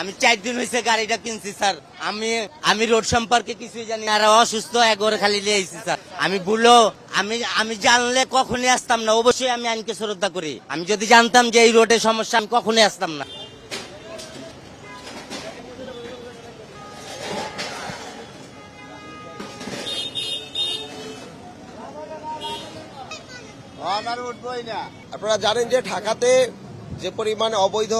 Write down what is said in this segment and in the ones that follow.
আমি চার দিন হয়েছে গাড়িটা কিনছি স্যার আমি আমি রোড সম্পর্কে কিছুই জানি আর অসুস্থ একবার খালি লিয়েছি স্যার আমি বলল আমি আমি জানলে কখনই আসতাম না অবশ্যই আমি আইনকে শ্রদ্ধা করি আমি যদি জানতাম যে এই রোডের সমস্যা আমি কখনই আসতাম না আপনারা জানেন যে ঢাকাতে যে পরিমাণ অবৈধ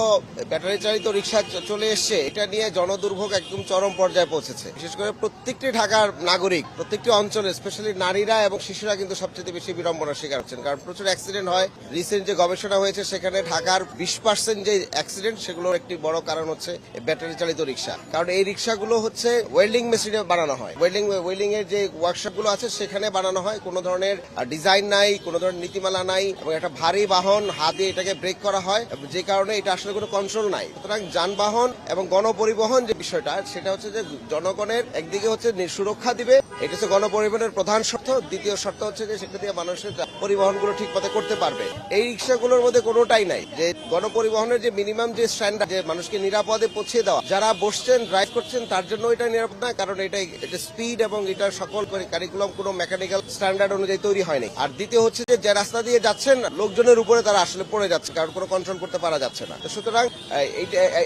ব্যাটারি চালিত রিক্সা চলে এসছে, এটা নিয়ে জনদুর্ভোগ একদম চরম পর্যায়ে পৌঁছেছে। বিশেষ করে প্রত্যেকটি ঢাকার নাগরিক, প্রত্যেকটি অঞ্চলে স্পেশালি নারীরা এবং শিশুরা কিন্তু সবচেয়ে বেশি বিড়ম্বনার শিকার হচ্ছেন। কারণ প্রচুর অ্যাক্সিডেন্ট হয়। রিসেন্ট যে গবেষণা হয়েছে, সেখানে ঢাকার বিশ পার্সেন্ট যে অ্যাক্সিডেন্ট সেগুলোর একটি বড় কারণ হচ্ছে ব্যাটারি চালিত রিক্সা। কারণ এই রিক্সাগুলো হচ্ছে ওয়েল্ডিং মেশিনে বানানো হয়। ওয়েল্ডিং ওয়েল্ডিং এর যে ওয়ার্কশপগুলো আছে, সেখানে বানানো হয়। কোনো ধরনের ডিজাইন নাই, কোনো ধরনের নীতিমালা নাই এবং একটা ভারী বাহন হাত এটাকে ব্রেক করা হয়। যে কারণে এটা আসলে কোনো কন্ট্রোল নাই। সুতরাং যানবাহন এবং গণপরিবহন যে বিষয়টা, সেটা হচ্ছে যে জনগণের একদিকে হচ্ছে সুরক্ষা দিবে, এটা হচ্ছে গণপরিবহনের প্রধান দ্বিতীয় শর্ত হচ্ছে যে সেটা দিয়ে মানুষের পরিবহনগুলো ঠিক মতো করতে পারবে। এই রিক্সাগুলোর মধ্যে কোনোটাই নাই। যে গণপরিবহনের যে মিনিমাম যে স্ট্যান্ডার্ড, যে মানুষকে নিরাপদে পৌঁছে দেওয়া, যারা বসছেন ড্রাইভ করছেন, তার জন্য এটা নিরাপদ না, কারণ এটা এটা স্পিড এবং এটা সকল করে কারিকুলাম কোনো মেকানিক্যাল স্ট্যান্ডার্ড অনুযায়ী তৈরি হয়নি। আর দ্বিতীয় হচ্ছে যে যে রাস্তা দিয়ে যাচ্ছেন, লোকজনের উপরে তারা আসলে পড়ে যাচ্ছে, কারণ কোনো কন্ট্রোল করতে পারা যাচ্ছে না। সুতরাং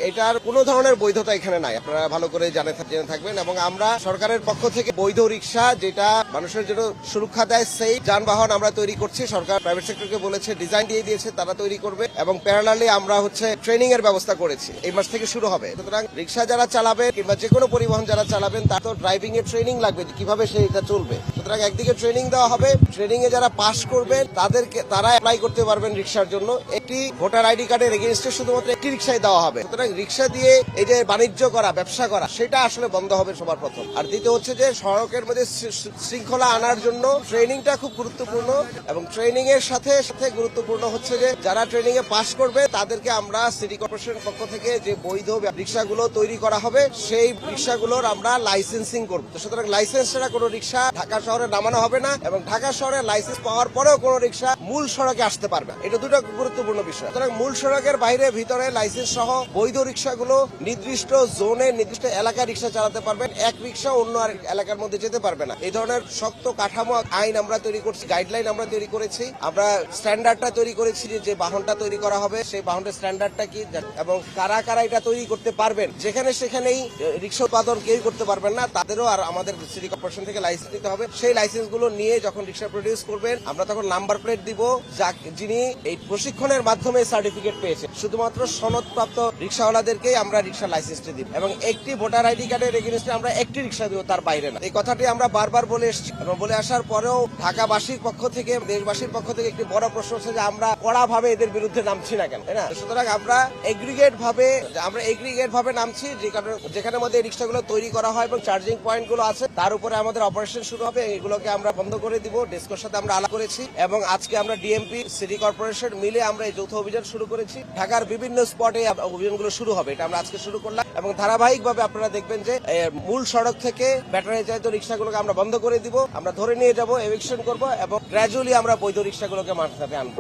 এটার কোনো ধরনের বৈধতা এখানে নাই। আপনারা ভালো করে জানে, জেনে থাকবেন এবং আমরা সরকারের পক্ষ থেকে বৈধ রিক্সা যেটা মানুষের জন্য সুরক্ষা দেয় সেই যানবাহন আমরা তৈরি করছি। সরকার প্রাইভেট সেক্টরকে বলেছে ডিজাইন দিয়ে দিয়েছে, তারা তৈরি করবে এবং প্যারালালি আমরা হচ্ছে ট্রেনিং এর ব্যবস্থা করেছি। এই মাস থেকে শুরু হবে। সুতরাং রিক্সা যারা চালাবেন কিংবা যে কোনো পরিবহন যারা চালাবেন, তার তো ড্রাইভিং এর ট্রেনিং লাগবে কীভাবে সে এটা চলবে। সুতরাং একদিকে ট্রেনিং দেওয়া হবে ট্রেনিং এ যারা পাস করবেন, তাদেরকে, তারা অ্যাপ্লাই করতে পারবেন রিক্সার জন্য। একটি ভোটার আইডি কার্ডের এগেনস্টে শুধুমাত্র একটি রিক্সায় দেওয়া হবে। সুতরাং রিক্সা দিয়ে এই যে বাণিজ্য করা, ব্যবসা করা, সেটা আসলে বন্ধ হবে সবার প্রথম। আর দ্বিতীয় হচ্ছে যে সড়কের মধ্যে শৃঙ্খলা আনার জন্য ট্রেনিংটা খুব গুরুত্বপূর্ণ এবং ট্রেনিং এর সাথে সাথে গুরুত্বপূর্ণ হচ্ছে যে যারা ট্রেনিং এ পাস করবে, তাদেরকে আমরা সিটি কর্পোরেশনের পক্ষ থেকে যে বৈধ রিক্সাগুলো তৈরি করা হবে, সেই রিক্সাগুলোর আমরা লাইসেন্সিং করব। সুতরাং লাইসেন্স ছাড়া কোনো রিক্সা ঢাকা শহরে নামানো হবে না এবং ঢাকা শহরে লাইসেন্স পাওয়ার পরেও কোনো রিক্সা মূল সড়কে আসতে পারবে। এটা দুটো গুরুত্বপূর্ণ বিষয়। সুতরাং মূল সড়কের বাইরে, ভিতরে লাইসেন্স সহ বৈধ রিক্সাগুলো নির্দিষ্ট জোনে নির্দিষ্ট এলাকায় রিক্সা চালাতে পারবেন। এক রিক্সা অন্য আরেক এলাকার মধ্যে যেতে পারবে না। এই ধরনের শক্ত কাঠামো আইন আমরা তৈরি করছি গাইডলাইন আমরা তৈরি করেছি। আমরা স্ট্যান্ডার্ডটা তৈরি করেছি যে বাহনটা তৈরি করা হবে, সেই বাহনের স্ট্যান্ডার্ডটা কি, এবং কারা কারা এটা তৈরি করতে পারবেন, যেখানে সেখানেই রিক্সা উৎপাদন কেউ করতে পারবেন না। তাদেরও আর আমাদের সিটি কর্পোরেশন থেকে লাইসেন্স দিতে হবে। সেই লাইসেন্সগুলো নিয়ে যখন রিক্সা প্রডিউস করবেন, আমরা তখন নাম্বার প্লেট দিব যিনি এই প্রশিক্ষণের মাধ্যমে সার্টিফিকেট পেয়েছে শুধুমাত্র সনদপ্রাপ্ত রিক্সাওয়ালাদেরকেই আমরা রিক্সা লাইসেন্সটি দিব এবং একটি ভোটার আইডি কার্ডের এগেনস্টে আমরা একটি রিক্সা দিব তার বাইরে না। এই কথাটি আমরা বারবার বলে এসেছি এবং বলে আসার পরেও ঢাকাবাসীর পক্ষ থেকে, দেশবাসীর পক্ষ থেকে একটি বড় প্রশ্ন হচ্ছে যে আমরা কড়া ভাবে এদের বিরুদ্ধে নামছি না কেন, তাই না? সুতরাং আমরা এগ্রিগেট ভাবে, আমরা এগ্রিগেট ভাবে নামছি যেখানে মধ্যে এই রিক্সাগুলো তৈরি করা হয় এবং চার্জিং পয়েন্টগুলো আছে, তার উপরে আমাদের অপারেশন শুরু হবে। এগুলোকে আমরা বন্ধ করে দিব, ডেস্কোর সাথে আমরা আলাপ করেছি এবং আজকে আমরা ডিএমপি সিটি কর্পোরেশন মিলে আমরা এই যৌথ অভিযান শুরু করেছি। ঢাকার বিভিন্ন স্পটে অভিযানগুলো শুরু হবে, এটা আমরা আজকে শুরু করলাম এবং ধারাবাহিকভাবে আপনারা দেখবেন যে মূল সড়ক থেকে ব্যাটারি চালিত রিক্সাগুলোকে আমরা বন্ধ করে দিব। আমরা ধরে নিয়ে যাব, এভিকশন করব এবং গ্র্যাজুয়ালি আমরা বৈধ রিক্সাগুলোকে মাঠে আনব।